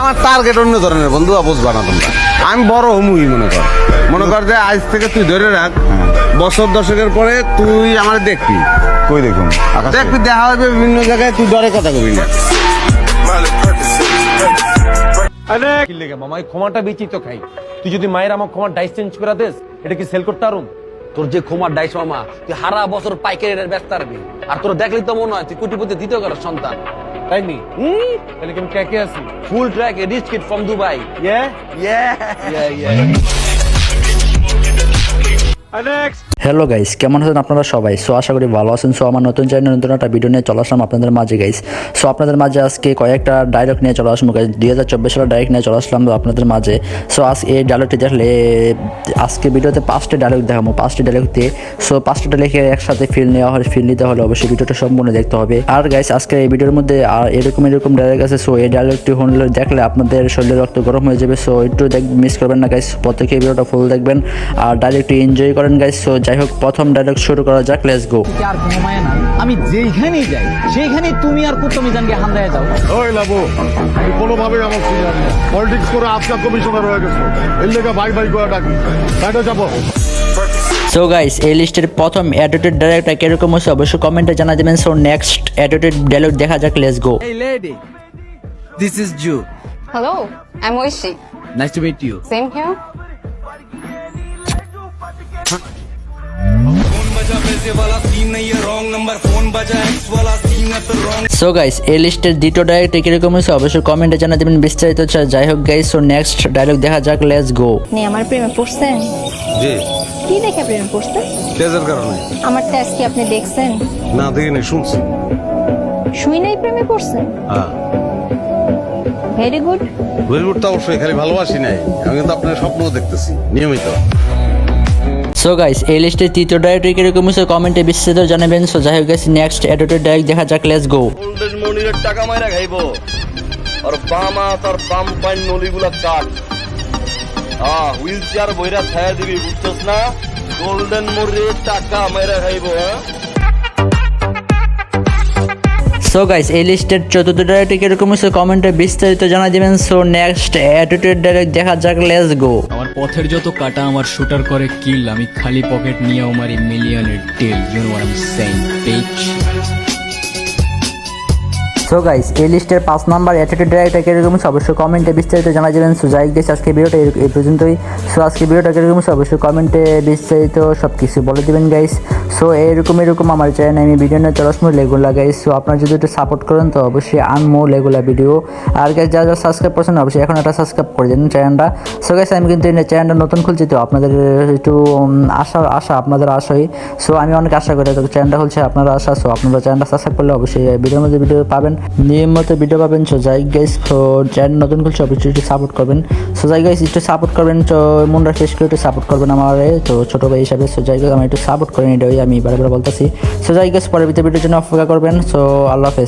আমার টার্গেট অন্য ধরনের বন্ধু বুঝবা না তোমরা। আমি বড় হমুই মনে কর। মনে কর যে আজ থেকে তুই ধরে রাখ বছর দশকের পরে তুই আমার দেখবি। কই দেখুন? আকাশ। দেখবি দেখা হবে বিভিন্ন জায়গায় তুই ডরে কথা কবি না। মামা ক্ষমাটা বেচি তো খাই। তুই যদি মায়ের আমার ক্ষমা ডাইস চেঞ্জ করে দেস এটা কি সেল করতে পারুম তোর যে ক্ষমার ডাইস মামা তুই হারা বছর পাইকারি রেট ব্যস্ত পারবি আর তোর দেখলি তো মনে হয় তুই কোটিপতি দ্বিতীয় কারও সন্তান। তাই নি? তাহলে কেমন আমি কে কে আছি full track reach it from Dubai ইয়ে হ্যালো গাইস কেমন আছেন আপনারা সবাই? সো আশা করি ভালো আছেন। সো আমার নতুন চ্যানেল নতুন একটা ভিডিও নিয়ে চলে আসলাম আপনাদের মাঝে গাইস সো আপনাদের মাঝে আজকে কয়েকটা ডায়লগ নিয়ে চলে আসলাম গাইস দুই হাজার চব্বিশ সালের ডায়লগ নিয়ে চলে আসলাম আপনাদের মাঝে। সো আজ এই ডায়লগটি দেখলে, আজকে ভিডিওতে পাঁচটি ডায়লগ দেখাবো। পাঁচটি ডায়লগ দিয়ে সো পাঁচটা ডায়লগে একসাথে ফিল নেওয়া হলে ফিল নিতে হলে অবশ্যই ভিডিওটা সম্পূর্ণ দেখতে হবে। আর গাইস আজকে এই ভিডিওর মধ্যে আর এরকম এরকম ডায়লগ আছে। সো এই ডায়লগটি হলে দেখলে আপনাদের শরীরের রক্ত গরম হয়ে যাবে। সো একটু দেখ মিস করবেন না গাইস প্রত্যেকে ভিডিওটা ফুল দেখবেন। আর ডাইরেক্ট এনজয় করেন গাইস সো যাই হোক প্রথম ডায়লগ শুরু করা যাক লেটস গো আর কোনো মায়া নাই আমি যেইখানেই যাই সেইখানেই তুমি আর কুত্তমি জানকে হান্দায় যাও। ওই লাবু তুই কোনোভাবেই আমার সিনিয়র না পলিটিক্স করে আজকা কমিশনার হয়ে গেছো। এর লেগে ভাই ভাই করে ডাকি। সাইডে যাব। সো গাইস এই লিস্টের প্রথম অ্যাটিটিউড ডায়লগটা কীরকম হচ্ছে অবশ্যই কমেন্টে জানা দেবেন। সো নেক্সট অ্যাটিটিউড ডায়লগ দেখা যাক let's go Hey lady, this is Ju. Hello, I'm Oishi. Nice to meet you. Same here. So guys এই লিস্টের দ্বিতীয় ডায়লগটা কীরকম হচ্ছে অবশ্যই কমেন্টে জানা দেবেন বিস্তারিত চা- যাই হোক গাইস সো নেক্সট ডায়লগ দেখা যাক লেটস গো আপনি আমার প্রেমে পড়ছেন জি। কি দেখে প্রেমে পড়ছেন তেজের কারণে। আমার টেস্ট কি আপনি দেখছেন? না দেখিনি শুনছি। শুই নাই প্রেমে পড়ছেন হ্যাঁ। ভেরি গুড বলিউড তো অবশ্যই খালি ভালোবাসি নাই। আমি কিন্তু আপনার স্বপ্নও দেখতেছি নিয়মিত। সো গাইস এই লিস্টের তৃতীয় ডায়লগটি কীরকম হচ্ছে কমেন্টে বিস্তারিত জানাবেন। সো যাই হোক গাইস নেক্সট অ্যাটিটিউড ডায়লগ দেখা যাক লেটস গো মনিরের টাকা মাইরা খাইবো। আর বামা তার বাম পাইন নলিগুলা কাট। হ্যাঁ হুইল চেয়ার বইরা ছায়া দিবি বুঝছস না? গোল্ডেন মনিরের টাকা মাইরা খাইবো হ্যাঁ? সো গাইস এই লিস্টের চতুর্থ ডায়লগটি কীরকম হচ্ছে কমেন্টে বিস্তারিত জানা দিবেন। সো নেক্সট অ্যাটিটিউড ডায়লগ দেখা যাক লেটস গো পথের যত কাটা আমার শুটার করে কিল, আমি খালি পকেট নিয়ে আমার মিলিয়নের টেল। You know I am saying so guys এই লিস্টের পাঁচ নাম্বার অ্যাটিটিউড ডায়লগটা কীরকম অবশ্যই কমেন্টে বিস্তারিত জানা যাবেন সো যাই গেছে আজকে ভিডিওটা এই- পর্যন্তই। সো আজকে ভিডিওটা কীরকম অবশ্যই কমেন্টে বিস্তারিত সব কিছু বলে দিবেন গাইস সো এরকম এরকম আমার চ্যানেলে আমি ভিডিও নিয়ে চলাসময় লেগুলা গাইস সো আপনারা যদি একটু সাপোর্ট করেন, তো অবশ্যই আনমো লেগুলা ভিডিও আর গাইস যারা যারা সাবস্ক্রাইব করছেন, অবশ্যই এখন একটা সাবস্ক্রাইব করে দিন চ্যানেলটা সো গাইস আমি কিন্তু চ্যানেলটা নতুন খুলছি, তো আপনাদের একটু আশা আশা, আপনাদের আশাই। সো আমি অনেক আশা করি, তো চ্যানেলটা খুলছে, আপনারা আশা। সো আপনারা চ্যানেলটা সাবস্ক্রাইব করলে অবশ্যই ভিডিওর মধ্যে ভিডিও পাবেন। নিয়মিত ভিডিও পাবেন সোজাই গাইস চ্যানেল নতুন খুলছে অবশ্যই একটু সাপোর্ট করবেন। সো যাই গাইস একটু সাপোর্ট করবেন, তো মনটা শেষ করে একটু সাপোর্ট করবেন আমার, তো ছোট ভাই হিসাবে। সোজাই গাইস আমি একটু সাপোর্ট করেন এটাই আমি বারে বারে বলতেছি। সো যাই গাইস পরের ভিডিওর জন্য অপেক্ষা করবেন সো আল্লাহ হাফেজ।